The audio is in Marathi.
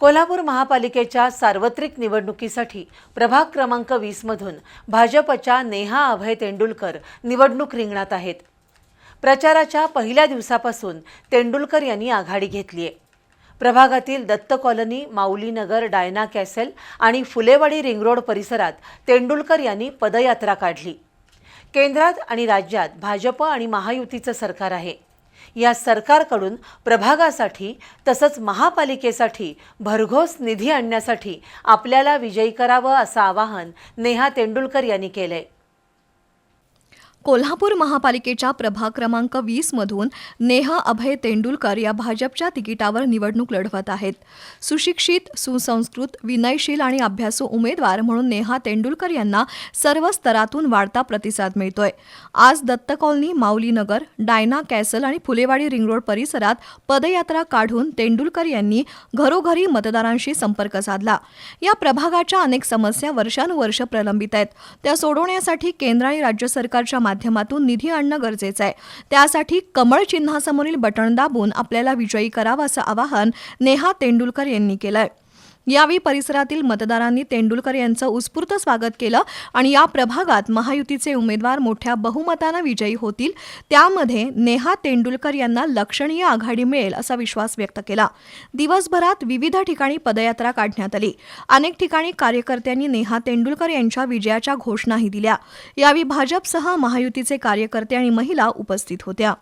कोल्हापूर महापालिकेच्या सार्वत्रिक निवडणुकीसाठी प्रभाग क्रमांक वीसमधून भाजपच्या नेहा अभय तेंडुलकर निवडणूक रिंगणात आहेत. प्रचाराच्या पहिल्या दिवसापासून तेंडुलकर यांनी आघाडी घेतली आहे. प्रभागातील Datta colony Maulinagar Diana castle आणि फुलेवाडी रिंगरोड परिसरात तेंडुलकर यांनी पदयात्रा काढली. केंद्रात आणि राज्यात भाजप आणि महायुतीचं सरकार आहे. या सरकारकडून प्रभागासाठी तसंच महापालिकेसाठी भरघोस निधी आणण्यासाठी आपल्याला विजयी करावं असं आवाहन नेहा तेंडुलकर यांनी केलंय. कोल्हापूर महापालिकेच्या प्रभाग क्रमांक वीस मधून नेहा अभय तेंडुलकर या भाजपच्या तिकिटावर निवडणूक लढवत आहेत. सुशिक्षित सुसंस्कृत विनयशील आणि अभ्यासू उमेदवार म्हणून नेहा तेंडुलकर यांना सर्व स्तरातून वाढता प्रतिसाद मिळतोय. आज Datta colony Maulinagar Diana castle आणि फुलेवाडी रिंगरोड परिसरात पदयात्रा काढून तेंडुलकर यांनी घरोघरी मतदारांशी संपर्क साधला. या प्रभागाच्या अनेक समस्या वर्षानुवर्ष प्रलंबित आहेत. त्या सोडवण्यासाठी केंद्र आणि राज्य सरकारच्या माध्यमातून माध्यमातून निधी आणणं गरजेचं आहे. त्यासाठी कमळ चिन्हासमोरील बटण दाबून आपल्याला विजयी करावं असं आवाहन नेहा तेंडुलकर यांनी केलं आहे यावेळी परिसरातील मतदारांनी तेंडुलकर यांचं उत्स्फूर्त स्वागत केलं आणि या प्रभागात महायुतीचे उमेदवार मोठ्या बहुमतानं विजयी होतील. त्यामध्ये नेहा तेंडुलकर यांना लक्षणीय आघाडी मिळेल असा विश्वास व्यक्त केला. दिवसभरात विविध ठिकाणी पदयात्रा काढण्यात आली. अनेक ठिकाणी कार्यकर्त्यांनी नेहा तेंडुलकर यांच्या विजयाच्या घोषणाही दिल्या. यावेळी भाजपसह महायुतीचे कार्यकर्ते आणि महिला उपस्थित होत्या.